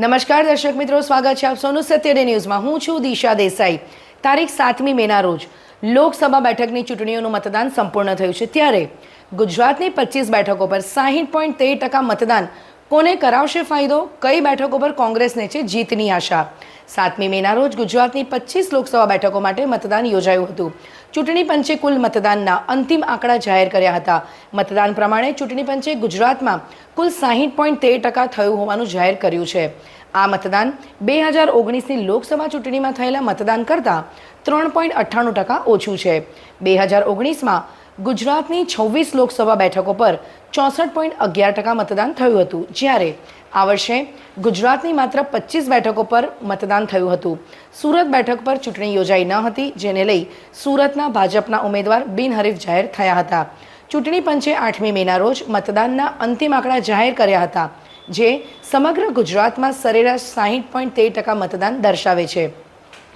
નમસ્કાર, દર્શક મિત્રો. સ્વાગત છે આપ સૌનું સત્ય ન્યૂઝમાં. હું છું દિશા દેસાઈ. તારીખ સાતમી મેના રોજ લોકસભા બેઠકની ચૂંટણીઓનું મતદાન સંપૂર્ણ થયું છે. ત્યારે ગુજરાતની પચીસ બેઠકો પર સાહીઠ પોઈન્ટ તેર ટકા મતદાન કોને કરાવશે ફાયદો? કઈ બેઠકો પર કોંગ્રેસને છે જીતની આશા? સાતમી મેના રોજ ગુજરાતની પચીસ લોકસભા બેઠકો માટે મતદાન યોજાયું હતું. ચૂંટણી પંચે કુલ મતદાનના અંતિમ આંકડા જાહેર કર્યા હતા. મતદાન પ્રમાણે ચૂંટણી પંચે ગુજરાતમાં કુલ સાહીઠ પોઈન્ટ તેર ટકા થયું હોવાનું જાહેર કર્યું છે. આ મતદાન બે હજાર ઓગણીસની લોકસભા ચૂંટણીમાં થયેલા મતદાન કરતાં ત્રણ પોઈન્ટ અઠ્ઠાણું ટકા ઓછું છે. બે હજાર ઓગણીસમાં ગુજરાતની છવ્વીસ લોકસભા બેઠકો પર ચોસઠ પોઈન્ટ અગિયાર ટકા મતદાન થયું હતું. જ્યારે આ વર્ષે ગુજરાતની માત્ર પચીસ બેઠકો પર મતદાન થયું હતું. સુરત બેઠક પર ચૂંટણી યોજાઈ ન હતી, જેને લઈ સુરતના ભાજપના ઉમેદવાર બિનહરીફ જાહેર થયા હતા. ચૂંટણી પંચે આઠમી મેના રોજ મતદાનના અંતિમ આંકડા જાહેર કર્યા હતા, જે સમગ્ર ગુજરાતમાં સરેરાશ સાહીઠ પોઈન્ટ તેર ટકા મતદાન દર્શાવે છે.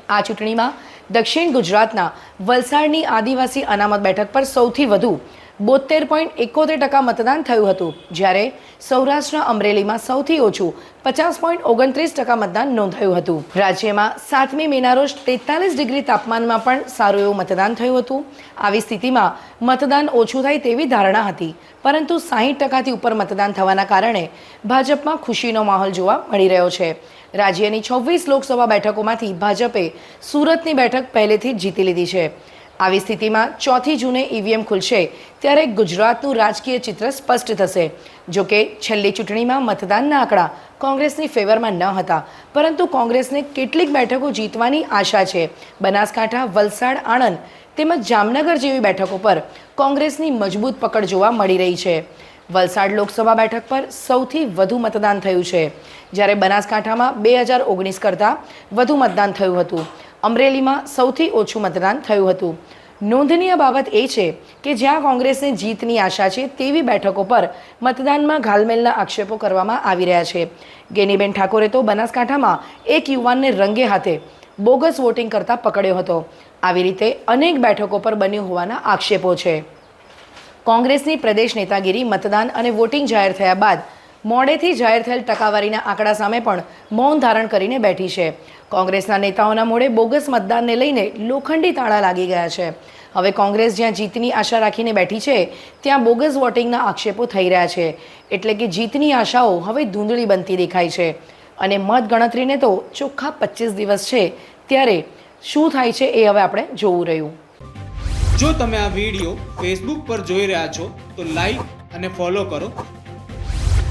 આ ચૂંટણીમાં દક્ષિણ ગુજરાતના વલસાડની આદિવાસી અનામત બેઠક પર સૌથી વધુ બોતેર પોઈન્ટ એકોતેર ટકા મતદાન થયું હતું, જ્યારે સૌરાષ્ટ્રના અમરેલીમાં સૌથી ઓછું પચાસ પોઈન્ટ ઓગણત્રીસ ટકા મતદાન નોંધાયું હતું. રાજ્યમાં સાતમી મેના રોજ તેતાલીસ ડિગ્રી તાપમાનમાં પણ સારું એવું મતદાન થયું હતું. આવી સ્થિતિમાં મતદાન ઓછું થાય તેવી ધારણા હતી, પરંતુ સાહીઠ ટકાથી ઉપર મતદાન થવાના કારણે ભાજપમાં ખુશીનો માહોલ જોવા મળી રહ્યો છે. રાજ્યની છવ્વીસ લોકસભા બેઠકોમાંથી ભાજપે સુરતની બેઠક પહેલેથી જ જીતી લીધી છે. આવી સ્થિતિમાં ચોથી જૂને ઈવીએમ ખુલશે, ત્યારે ગુજરાતનું રાજકીય ચિત્ર સ્પષ્ટ થશે. જો કે છેલ્લી ચૂંટણીમાં મતદાનના આંકડા કોંગ્રેસની ફેવરમાં ન હતા, પરંતુ કોંગ્રેસને કેટલીક બેઠકો જીતવાની આશા છે. બનાસકાંઠા, વલસાડ, આણંદ તેમજ જામનગર જેવી બેઠકો પર કોંગ્રેસની મજબૂત પકડ જોવા મળી રહી છે. વલસાડ લોકસભા બેઠક પર સૌથી વધુ મતદાન થયું છે. જ્યારે બનાસકાંઠામાં બે હજાર ઓગણીસ કરતાં વધુ મતદાન થયું હતું. અમરેલીમાં સૌથી ઓછું મતદાન થયું હતું. નોંધનીય બાબત એ છે કે જ્યાં કોંગ્રેસને જીતની આશા છે તેવી બેઠકો પર મતદાનમાં ઘાલમેલના આક્ષેપો કરવામાં આવી રહ્યા છે. ગેનીબેન ઠાકોરે તો બનાસકાંઠામાં એક યુવાનને રંગે હાથે બોગસ વોટિંગ કરતા પકડ્યો હતો. આવી રીતે અનેક બેઠકો પર બન્યું હોવાના આક્ષેપો છે. કોંગ્રેસની પ્રદેશ નેતાગીરી મતદાન અને વોટિંગ જાહેર થયા બાદ મોડેથી જાહેર થયેલ ટકાવારીના આંકડા સામે પણ મૌન ધારણ કરીને બેઠી છે. કોંગ્રેસના નેતાઓના મોડે બોગસ મતદાનને લઈને લોખંડી તાળા લાગી ગયા છે. હવે કોંગ્રેસ જ્યાં જીતની આશા રાખીને બેઠી છે, ત્યાં બોગસ વોટિંગના આક્ષેપો થઈ રહ્યા છે. એટલે કે જીતની આશાઓ હવે ધૂંધળી બનતી દેખાય છે. અને મત ગણતરીને તો ચોખ્ખા પચીસ દિવસ છે, ત્યારે શું થાય છે એ હવે આપણે જોવું રહ્યું. જો તમે આ વીડિયો ફેસબુક પર જોઈ રહ્યા છો, તો લાઈક અને ફોલો કરો.